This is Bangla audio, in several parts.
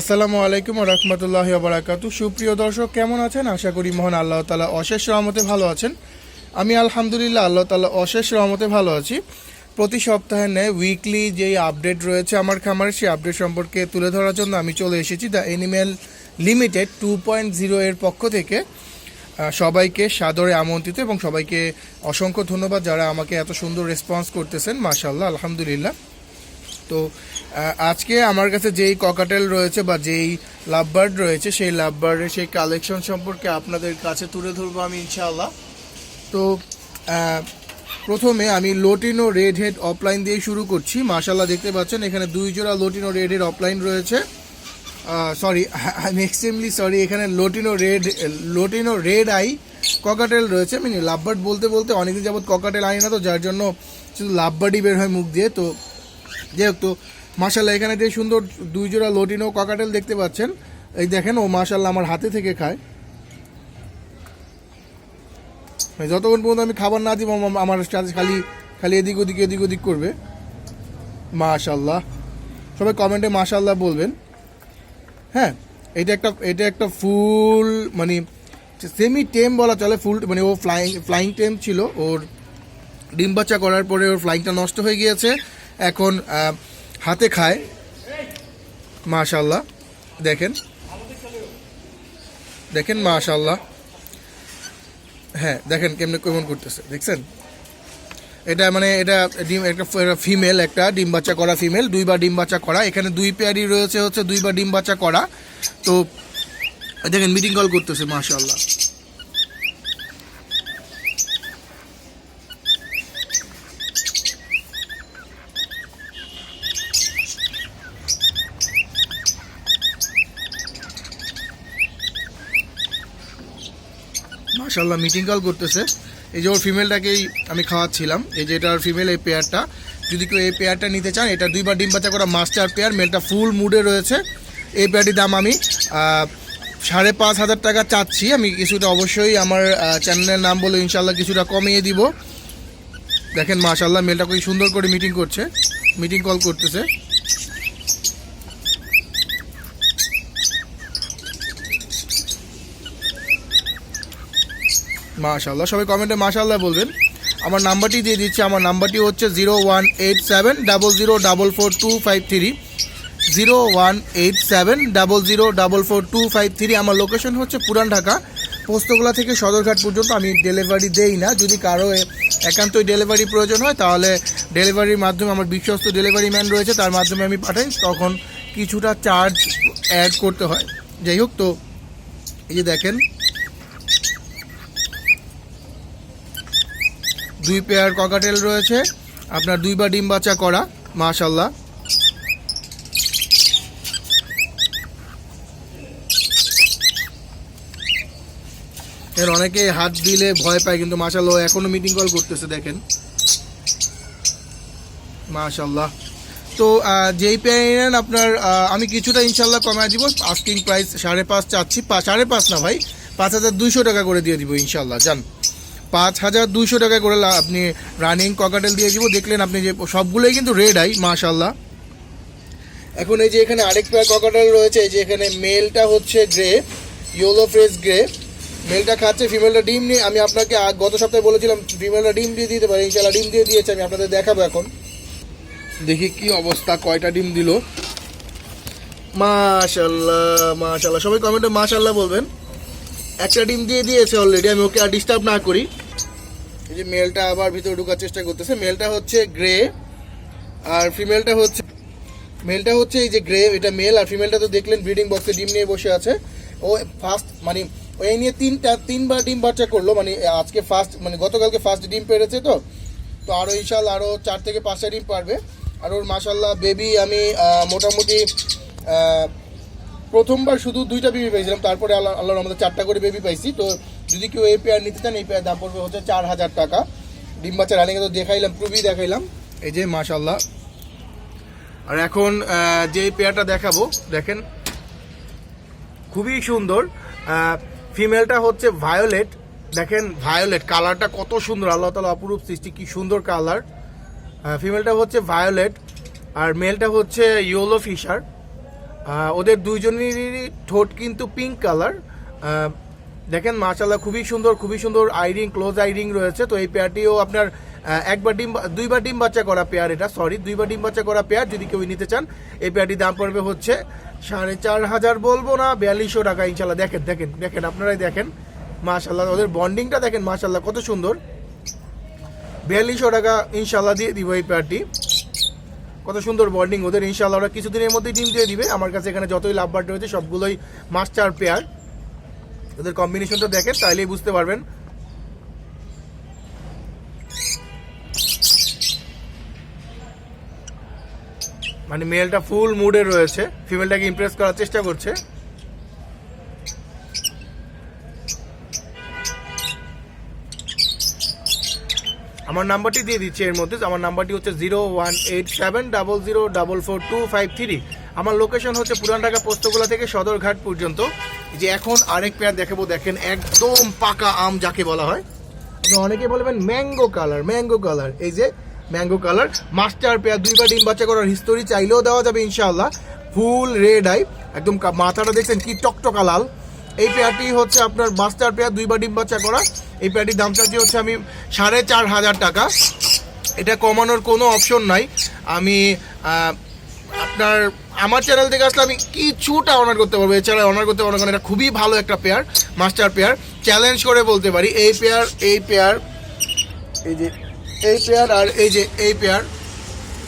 আসসালামু আলাইকুম রহমতুল্লাহ বারাকাতু। সুপ্রিয় দর্শক, কেমন আছেন? আশা করি মহান আল্লাহ তালা অশেষ রহমতে ভালো আছেন। আমি আলহামদুলিল্লাহ আল্লাহ তালা অশেষ রহমতে ভালো আছি। প্রতি সপ্তাহে নেয় উইকলি যেই আপডেট রয়েছে আমার খামারে, সেই আপডেট সম্পর্কে তুলে ধরার জন্য আমি চলে এসেছি the animal limited two point zero এর পক্ষ থেকে। সবাইকে সাদরে আমন্ত্রিত এবং সবাইকে অসংখ্য ধন্যবাদ যারা আমাকে এত সুন্দর রেসপন্স করতেছেন। মাশাল্লাহ আলহামদুলিল্লাহ। তো আজকে আমার কাছে যেই ককাটেল রয়েছে বা যেই লাভবার্ড রয়েছে, সেই লাভবার্ডের সেই কালেকশন সম্পর্কে আপনাদের কাছে তুলে ধরবো আমি ইনশাআল্লাহ। তো প্রথমে আমি লোটিনো রেড হেড অফলাইন দিয়ে শুরু করছি। মাশাল্লাহ দেখতে পাচ্ছেন, এখানে দুই জোড়া লোটিনো রেড হেড অফলাইন রয়েছে। Sorry I am extremely sorry এখানে lutino red lutino red eye cockatiel রয়েছে। আমি লাভবার্ড বলতে বলতে অনেকদিন যাবত ককাটেল আই না তো, যার জন্য শুধু লাভবার্ডই বের হয় মুখ দিয়ে। তো যাই হোক তো মাশাল্লাহ এখানে যে সুন্দর দুই জোড়া লোটিনো ককাটেল দেখতে পাচ্ছেন, এই দেখেন ও মাশাল্লাহ আমার হাতে থেকে খায়। যতক্ষণ পর্যন্ত আমি খাবার না দিব, আমার খালি খালি এদিক ওদিক এদিক ওদিক করবে। মাশাল্লাহ সবাই কমেন্টে মাশাল্লাহ বলবেন। হ্যাঁ এটা একটা এটা একটা ফুল মানে সেমি টেম বলা চলে, ফুল মানে ও ফ্লাইং ফ্লাইং টেম ছিল, ওর ডিম বাচ্চা করার পরে ওর ফ্লাইংটা নষ্ট হয়ে গিয়েছে। এখন হাতে খায়। মাশাল্লাহ দেখেন। দেখেন মাশাল্লাহ হ্যাঁ দেখেন কেমনে কেমন করতেছে, দেখছেন? এটা মানে এটা ডিম, একটা ফিমেল একটা ডিম বাচ্চা করা ফিমেল দুইবার ডিম বাচ্চা করা। এখানে দুই পেয়ারই রয়েছে হচ্ছে দুইবার ডিম বাচ্চা করা। তো, দেখেন মিটিং কল করতেছে মাশাল্লাহ মাশাল্লাহ মিটিং কল করতেছে। এই যে ওর ফিমেলটাকেই আমি খাওয়াচ্ছিলাম। এই যে এটার ফিমেল এই পেয়ারটা যদি কেউ এই পেয়ারটা নিতে চান, এটা দুইবার ডিম বাচ্চা করা মাস্টার পেয়ার মেলটা ফুল মুডে রয়েছে। এই পেয়ারটির দাম আমি সাড়ে পাঁচ হাজার টাকা চাচ্ছি। আমি কিছুটা অবশ্যই আমার চ্যানেলের নাম বলে ইনশাল্লাহ কিছুটা কমিয়ে দিব। দেখেন মাশাল্লাহ মেলটা খুবই সুন্দর করে মিটিং করছে। মিটিং কল করতেছে। মাশাল্লাহ সবাই কমেন্টে মাশাল্লাহ বলবেন। আমার নাম্বারটি দিয়ে দিচ্ছি। আমার নাম্বারটি হচ্ছে zero one eight seven double zero double four two five three zero one eight seven double zero double four two five three আমার লোকেশন হচ্ছে পুরান ঢাকা। পোস্তগোলা থেকে সদরঘাট পর্যন্ত আমি ডেলিভারি দেই না। যদি কারও একান্তই ডেলিভারি প্রয়োজন হয়, তাহলে ডেলিভারির মাধ্যমে আমার বিশ্বস্ত ডেলিভারি ম্যান রয়েছে, তার মাধ্যমে আমি পাঠাই। তখন কিছুটা চার্জ অ্যাড করতে হয়। যাই হোক, তো এই যে দেখেন দুই পেয়ার ককাটেল রয়েছে। আপনার দুইবার ডিম বাচ্চা করা মাশাল্লাহ এর অনেকে হাত দিলে ভয় পায়, কিন্তু মাশাল্লাহ ও এখনও মিটিং কল করতেছে, দেখেন। মাশাল্লাহ তো যেই পেয়ার নেন, আপনার আমি কিছুটা ইনশাল্লাহ কমায় দিব। আস্কিং প্রাইস সাড়ে পাঁচ চাচ্ছি সাড়ে পাঁচ না ভাই, পাঁচ হাজার দুইশো টাকা করে দিয়ে দিব ইনশাল্লাহ জান পাঁচ হাজার দুইশো টাকা করে আপনি রানিং ককাটেল দিয়ে দিব। দেখলেন আপনি যে সবগুলোই কিন্তু রেড আই মাশাল্লাহ এখন এই যে এখানে আরেক পেয়ার ককাটেল রয়েছে যে এখানে মেলটা হচ্ছে গ্রে ইয়েলো ফ্রেস গ্রে মেলটা খাচ্ছে ফিমেলটা ডিম নিয়ে। আমি আপনাকে গত সপ্তাহে বলেছিলাম ফিমেলটা ডিম দিয়ে দিতে পারি ইনশাল্লাহ ডিম দিয়ে দিয়েছে, আমি আপনাদের দেখাবো এখন। দেখি কি অবস্থা, কয়টা ডিম দিল। মাশাল্লাহ মাশাল্লাহ সবাই কমেন্টে মাশাল্লাহ বলবেন। একটা ডিম দিয়ে দিয়েছে অলরেডি আমি ওকে আর ডিস্টার্ব না করি। এই যে মেলটা আবার ভিতরে ঢোকার চেষ্টা করতেছে। মেলটা হচ্ছে গ্রে আর ফিমেলটা হচ্ছে মেলটা হচ্ছে এই যে গ্রে এটা মেল আর ফিমেলটা তো দেখলেন ব্রিডিং বক্সে ডিম নিয়ে বসে আছে। ও ফার্স্ট মানে এই নিয়ে তিনটা, তিনবার ডিম বাচ্চা করল মানে আজকে ফার্স্ট মানে গতকালকে ফার্স্ট ডিম পেরেছে তো। তো আরও ইনশাল্লাহ আরও চার থেকে পাঁচটা ডিম পারবে। আর ওর মাসাল্লাহ বেবি আমি মোটামুটি প্রথমবার শুধু দুইটা বেবি পেয়েছিলাম তারপরে আল্লাহ আল্লাহর আমাদের চারটা করে বেবি পাইছি। তো যদি কেউ এই পেয়ার নিতে চান, এই পেয়ার দাম পড়বে হচ্ছে চার হাজার টাকা। ডিম বাচ্চা তো দেখাইলাম প্রুভি দেখাইলাম। এই যে মাশাল্লাহ আর এখন যে পেয়ারটা দেখাবো, দেখেন, খুবই সুন্দর। ফিমেলটা হচ্ছে ভায়োলেট দেখেন ভায়োলেট কালারটা কত সুন্দর, আল্লাহ তালা অপরূপ সৃষ্টি, কি সুন্দর কালার ফিমেলটা হচ্ছে ভায়োলেট আর মেলটা হচ্ছে ইয়োলো ফিশার ওদের দুইজনেরই ঠোঁট কিন্তু পিঙ্ক কালার দেখেন মাশাল্লাহ খুবই সুন্দর খুবই সুন্দর আইরিং ক্লোজ আইরিং রয়েছে। তো এই পেয়ারটিও আপনার একবার ডিম দুইবার ডিম বাচ্চা করা পেয়ার এটা সরি দুইবার ডিম বাচ্চা করা পেয়ার যদি কেউ নিতে চান, এই পেয়ারটির দাম পড়বে হচ্ছে সাড়ে চার হাজার বলব না, বিয়াল্লিশশো টাকা ইনশাল্লাহ দেখেন দেখেন দেখেন, আপনারাই দেখেন। মাশাল্লাহ ওদের বন্ডিংটা দেখেন মাশাল্লাহ কত সুন্দর। বিয়াল্লিশশো টাকা ইনশাল্লাহ দিয়ে দিব এই পেয়ারটি। কত সুন্দর বন্ডিং ওদের ইনশাল্লাহ ওরা কিছুদিনের মধ্যেই ডিম দিয়ে দিবে। আমার কাছে এখানে যতই লাভ বার্ড রয়েছে, সবগুলোই মাস্টার পেয়ার। ওদের কম্বিনেশনটা দেখেন তাইলেই বুঝতে পারবেন। মানে মেলটা ফুল মুডে রয়েছে ফিমেলটাকে ইমপ্রেস করার চেষ্টা করছে। আমার নাম্বারটি দিয়ে দিচ্ছি এর মধ্যে, আমার নাম্বারটি হচ্ছে zero one eight seven double zero double four two five three. আমার লোকেশন হচ্ছে পুরান ঢাকা পোস্তগোলা থেকে সদরঘাট পর্যন্ত। যে এখন আরেক পেয়ার দেখাবো, দেখেন একদম পাকা আম যাকে বলা হয়। অনেকে বলবেন ম্যাঙ্গো কালার ম্যাঙ্গো কালার। এই যে ম্যাঙ্গো কালার, মাস্টার পেয়ার, দুইবার ডিম বাচ্চা করার হিস্টোরি চাইলেও দেওয়া যাবে ইনশাআল্লাহ। ফুল রেড আই একদম মাথাটা দেখছেন কি টকটকা লাল। এই পেয়ারটি হচ্ছে আপনার মাস্টার পেয়ার, দুইবার ডিম বাচ্চা করা। এই পেয়ারটির দাম চাচ্ছি হচ্ছে আমি সাড়ে চার হাজার টাকা। এটা কমানোর কোনো অপশন নাই। আমি আপনার, আমার চ্যানেল থেকে আসলে আমি কিছুটা অনার করতে পারব। এছাড়া অনার করতে পারব কারণ এটা খুবই ভালো একটা পেয়ার মাস্টার পেয়ার চ্যালেঞ্জ করে বলতে পারি, এই পেয়ার এই পেয়ার এই যে, এই পেয়ার আর এই যে, এই পেয়ার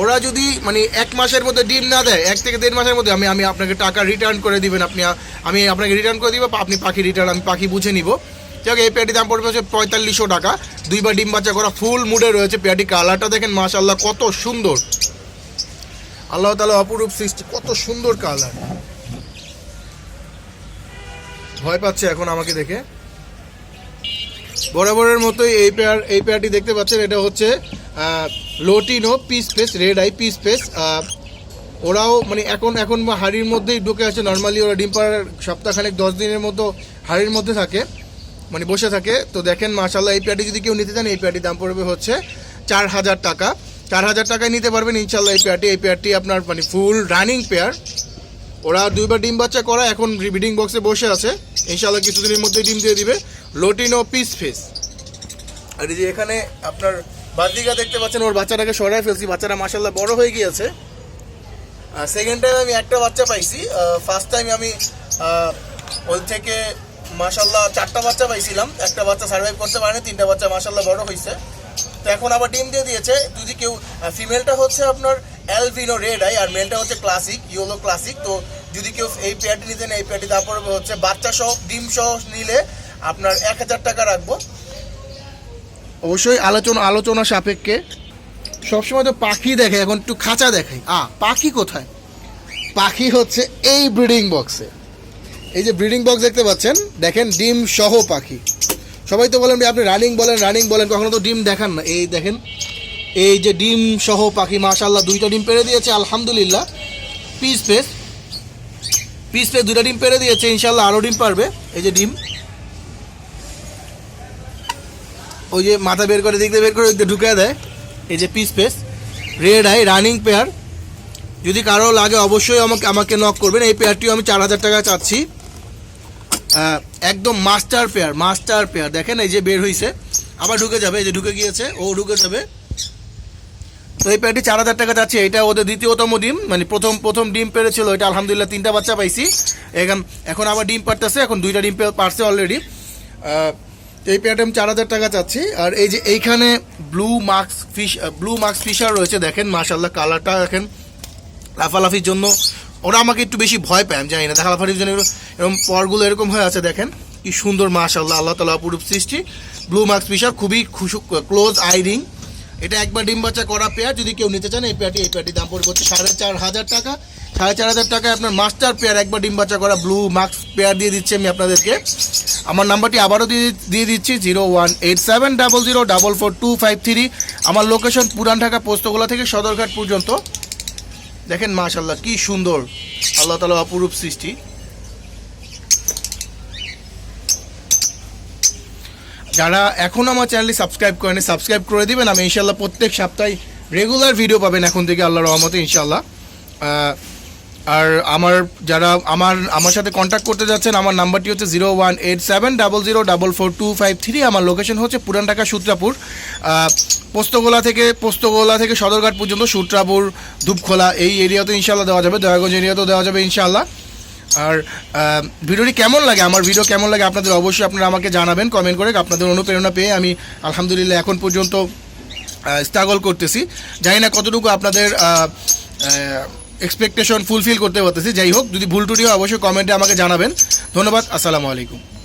ওরা যদি মানে এক মাসের মধ্যে ডিম না দেয়, এক থেকে দেড় মাসের মধ্যে আমি আমি আপনাকে টাকা রিটার্ন করে দিবেন আপনি, আমি আপনাকে রিটার্ন করে দিব আপনি পাখি রিটার্ন আমি পাখি বুঝে নিব। যাক এই পেয়ারটির দাম পড়বে হচ্ছে পঁয়তাল্লিশশো টাকা। দুইবার ডিম বাচ্চা করা ফুল মুডে রয়েছে পেয়ারটি কালারটা দেখেন মাশাল্লাহ কত সুন্দর। আল্লাহ তালা অপরূপ সৃষ্টি, কত সুন্দর কালার। ভয় পাচ্ছে এখন আমাকে দেখে। বরাবরের মতোই এই পেয়ার এই পেয়ারটি দেখতে পাচ্ছেন, এটা হচ্ছে lutino peach face red eye peach face ওরাও মানে এখন এখন হাড়ির মধ্যেই ঢুকে আছে। নর্মালি ওরা ডিম পাড়ার সপ্তাহখানেক, দশ দিনের মতো হাড়ির মধ্যে থাকে মানে বসে থাকে। তো দেখেন মাশাল্লাহ এই পেয়ারটি যদি কেউ নিতে চান, এই পেয়ারটির দাম পড়বে হচ্ছে চার হাজার টাকা। চার হাজার টাকায় নিতে পারবেন ইনশাল্লাহ এই পেয়ারটি এই পেয়ারটি আপনার মানে ফুল রানিং পেয়ার ওরা দুইবার ডিম বাচ্চা করা, এখন ব্রিডিং বক্সে বসে আছে। ইনশাল্লাহ কিছুদিনের মধ্যে ডিম দিয়ে দিবে। লোটিনো পিস ফেস আর এই যে এখানে আপনার বাদিকা দেখতে পাচ্ছেন, ওর বাচ্চাটাকে সরাই ফেলছি। বাচ্চাটা মাসাল্লাহ বড় হয়ে গিয়েছে। সেকেন্ড টাইম আমি একটা বাচ্চা পাইছি। ফার্স্ট টাইম আমি ওই থেকে মাসাল্লাহ চারটা বাচ্চা পাইছিলাম। একটা বাচ্চা সার্ভাইভ করতে পারেনি, তিনটা বাচ্চা মাসাল্লাহ বড় হয়েছে তো এখন আবার ডিম দিয়ে দিয়েছে। যদি কেউ ফিমেলটা হচ্ছে আপনার অ্যালভিনো রেড আই আর মেলটা হচ্ছে ক্লাসিক ইয়েলো ক্লাসিক তো যদি কেউ এই পেয়ারটি নিতে নেয়, এই পেয়ারটি তারপর হচ্ছে বাচ্চা সহ ডিম সহ নিলে আপনার এক হাজার টাকা রাখব। অবশ্যই আলোচনা আলোচনা সাপেক্ষে। সবসময় তো পাখি দেখে, এখন একটু খাঁচা দেখাই। আ, পাখি কোথায়? পাখি হচ্ছে এই ব্রিডিং বক্সে এই যে ব্রিডিং বক্স দেখতে পাচ্ছেন, দেখেন ডিম সহ পাখি। সবাই তো বলেন আপনি রানিং বলেন রানিং বলেন, কখনো তো ডিম দেখান না। এই দেখেন, এই যে ডিম সহ পাখি মাশাল্লাহ দুইটা ডিম পেরে দিয়েছে, আলহামদুলিল্লাহ। পিস পেস পিস পেস দুইটা ডিম পেরে দিয়েছে ইনশাল্লাহ আরও ডিম পারবে। এই যে ডিম। ওই যে মাথা বের করে দেখতে, বের করে ঢুকে দেয়। এই যে peach face red eye running pair যদি কারও লাগে, অবশ্যই আমাকে আমাকে নক করবেন। এই পেয়ারটিও আমি চার হাজার টাকা চাচ্ছি। একদম মাস্টার পেয়ার মাস্টার পেয়ার দেখেন এই যে বের হয়েছে আবার ঢুকে যাবে, এই যে ঢুকে গিয়েছে, ও ঢুকে যাবে। তো এই পেয়ারটি চার হাজার টাকা যাচ্ছে। এটা ওদের দ্বিতীয়তম ডিম মানে প্রথম প্রথম ডিম পেরেছিল। এটা আলহামদুলিল্লাহ তিনটা বাচ্চা পাইছি। এখন এখন আবার ডিম পারতেছে, এখন দুইটা ডিম পারছে অলরেডি এই পেয়ারটা আমি চার হাজার টাকা চাচ্ছি। আর এই যে এইখানে blue masked fish blue masked Fischer রয়েছে। দেখেন মাশাল্লাহ কালারটা দেখেন। লাফালাফির জন্য ওরা আমাকে একটু বেশি ভয় পায়, আমি জানি না। লাফালাফির জন্য এরকম- পরগুলো এরকম হয়ে আছে, দেখেন। কি সুন্দর মাশাল্লাহ আল্লাহ তালা অপরূপ সৃষ্টি। ব্লু মার্কস ফিশার খুবই খুশু ক্লোজ আইরিং এটা একবার ডিম বাচ্চা করা পেয়ার যদি কেউ নিতে চান, এই পেয়ারটি এই পেয়ারটির দাম পড়বে সাড়ে চার হাজার টাকা। সাড়ে চার হাজার টাকায় আপনার মাস্টার পেয়ার একবার ডিম বাচ্চা করা ব্লু মার্কস পেয়ার দিয়ে দিচ্ছি আমি আপনাদেরকে। আমার নাম্বারটি আবারও দিয়ে দিয়ে দিচ্ছি zero one eight seven double zero double four two five three আমার লোকেশন পুরান ঢাকা, পোস্তগোলা থেকে সদরঘাট পর্যন্ত। দেখেন মাশাল্লাহ কি সুন্দর। আল্লাহ তালা অপরূপ সৃষ্টি। যারা এখন আমার চ্যানেলটি সাবস্ক্রাইব করেনি, সাবস্ক্রাইব করে দিবেন। আমি ইনশাল্লাহ প্রত্যেক সপ্তাহে রেগুলার ভিডিও পাবেন এখন থেকে আল্লাহ রহমতে ইনশাল্লাহ আর আমার যারা আমার আমার সাথে কন্ট্যাক্ট করতে যাচ্ছেন, আমার নাম্বারটি হচ্ছে zero one eight seven double zero double four two five three. আমার লোকেশন হচ্ছে পুরান ঢাকা সূত্রাপুর পোস্তগোলা থেকে পোস্তগোলা থেকে সদরঘাট পর্যন্ত সূত্রাপুর, ধূপখোলা, এই এরিয়াতে ইনশাল্লাহ দেওয়া যাবে, দয়াগঞ্জ এরিয়াতেও দেওয়া যাবে ইনশাল্লাহ আর ভিডিওটি কেমন লাগে, আমার ভিডিও কেমন লাগে আপনাদের অবশ্যই আপনারা আমাকে জানাবেন কমেন্ট করে আপনাদের অনুপ্রেরণা পেয়ে আমি আলহামদুলিল্লাহ এখন পর্যন্ত স্ট্রাগল করতেছি। জানি না কতটুকু আপনাদের এক্সপেকটেশন ফুলফিল করতে পারতেছি। যাই হোক, যদি ভুল টুটি হয়, অবশ্যই কমেন্টে আমাকে জানাবেন। ধন্যবাদ, আসসালামু আলাইকুম।